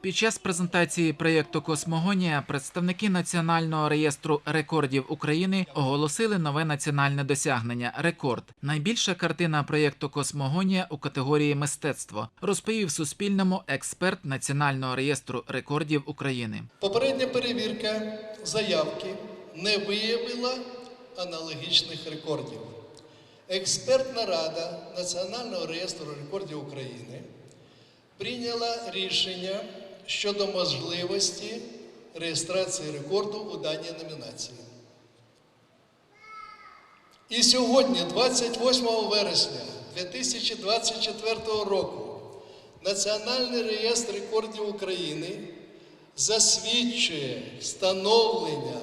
Під час презентації проєкту Космогонія представники Національного реєстру рекордів України оголосили нове національне досягнення рекорд. Найбільша картина проєкту Космогонія у категорії мистецтво розповів Суспільному експерт Національного реєстру рекордів України. Попередня перевірка заявки не виявила аналогічних рекордів. Експертна рада Національного реєстру рекордів України прийняла рішення щодо можливості реєстрації рекорду у даній номінації. І сьогодні, 28 вересня 2024 року, Національний реєстр рекордів України засвідчує встановлення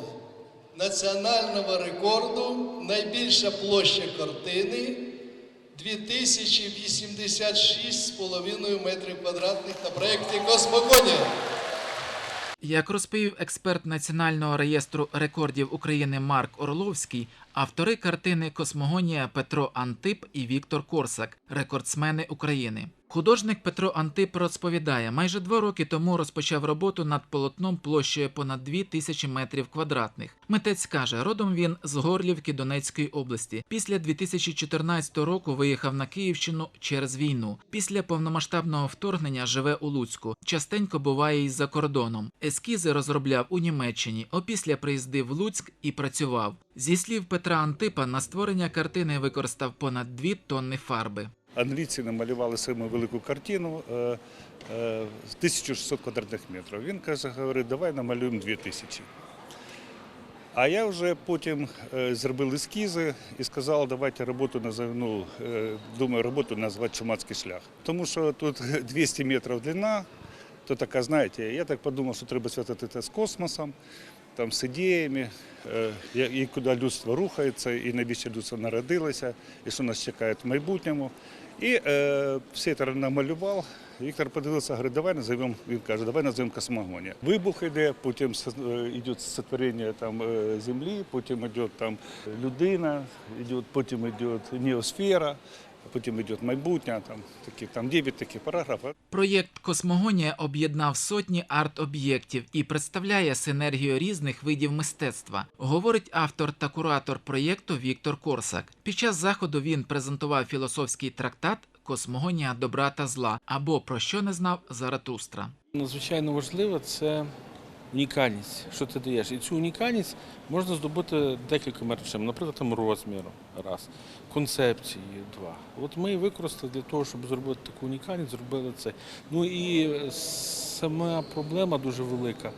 національного рекорду найбільша площа картини 2086,5 метрів квадратних на проєкті Космогонія. Як розповів експерт Національного реєстру рекордів України Марк Орловський, автори картини Космогонія Петро Антип і Віктор Корсак, рекордсмени України. Художник Петро Антип розповідає, майже два роки тому розпочав роботу над полотном площею понад дві тисячі метрів квадратних. Митець каже, родом він з Горлівки Донецької області. Після 2014 року виїхав на Київщину через війну. Після повномасштабного вторгнення живе у Луцьку. Частенько буває і за кордоном. Ескізи розробляв у Німеччині. Опісля приїздив в Луцьк і працював. Зі слів Петра Антипа, на створення картини використав понад дві тонни фарби. Англійці намалювали саму велику картину е, е, з 1600 квадратних метрів. Він каже, говорить, давай намалюємо 2000. А я вже потім е, зробив ескізи і сказав, давайте роботу ну, е, думаю, роботу назвати Чумацький шлях. Тому що тут 200 метрів длина, то така, знаєте, я так подумав, що треба зв'язати це з космосом, там, з ідеями, е, і куди людство рухається, і навіщо людство народилося, і що нас чекає в майбутньому. І е, все це намалював. Віктор подивився, говорить, давай назовемо, він каже, давай назовемо космогонія. Вибух йде, потім е, йде сотворення там, е, землі, потім йде там людина, йде, потім йде неосфера, потім йде майбутнє, там, такі, там 9 таких параграфів. Проєкт Космогонія об'єднав сотні арт-об'єктів і представляє синергію різних видів мистецтва, говорить автор та куратор проєкту Віктор Корсак. Під час заходу він презентував філософський трактат Космогонія добра та зла або про що не знав Заратустра. Надзвичайно важливо це унікальність, що ти даєш. І цю унікальність можна здобути декількома речами, наприклад, там розміру, раз, концепції, два. От ми використали для того, щоб зробити таку унікальність, зробили це. Ну і сама проблема дуже велика.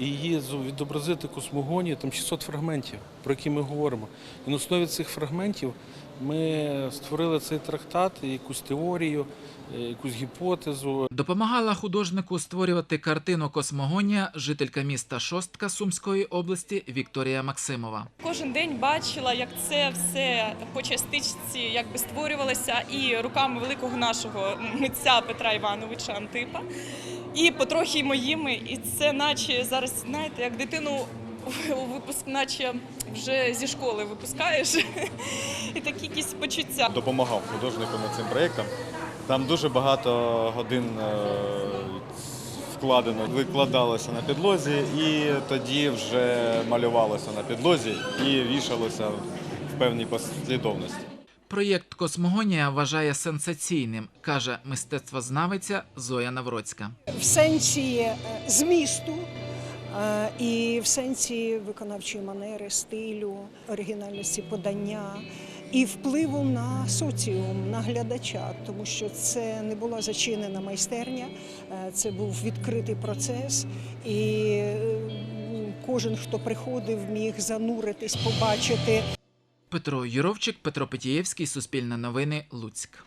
І її з- відобразити космогонію, там 600 фрагментів, про які ми говоримо. І на основі цих фрагментів ми створили цей трактат, якусь теорію, якусь гіпотезу, Допомагала художнику створювати картину Космогонія жителька міста Шостка Сумської області Вікторія Максимова. Кожен день бачила, як це все по частичці якби створювалося і руками великого нашого митця Петра Івановича Антипа, і потрохи моїми. І це, наче зараз, знаєте, як дитину у випуск, наче вже зі школи випускаєш, і такі якісь почуття. допомагав художникам над цим проєктом. Там дуже багато годин е, вкладено, викладалося на підлозі, і тоді вже малювалося на підлозі і вішалося в певній послідовності. Проєкт Космогонія вважає сенсаційним, каже мистецтвознавиця Зоя Навроцька. в сенсі е, змісту е, і в сенсі виконавчої манери, стилю, оригінальності подання і впливу на соціум, на глядача, тому що це не була зачинена майстерня, е, це був відкритий процес, і кожен, хто приходив, міг зануритись, побачити Петро Юровчик, Петро Петієвський, Суспільне новини, Луцьк.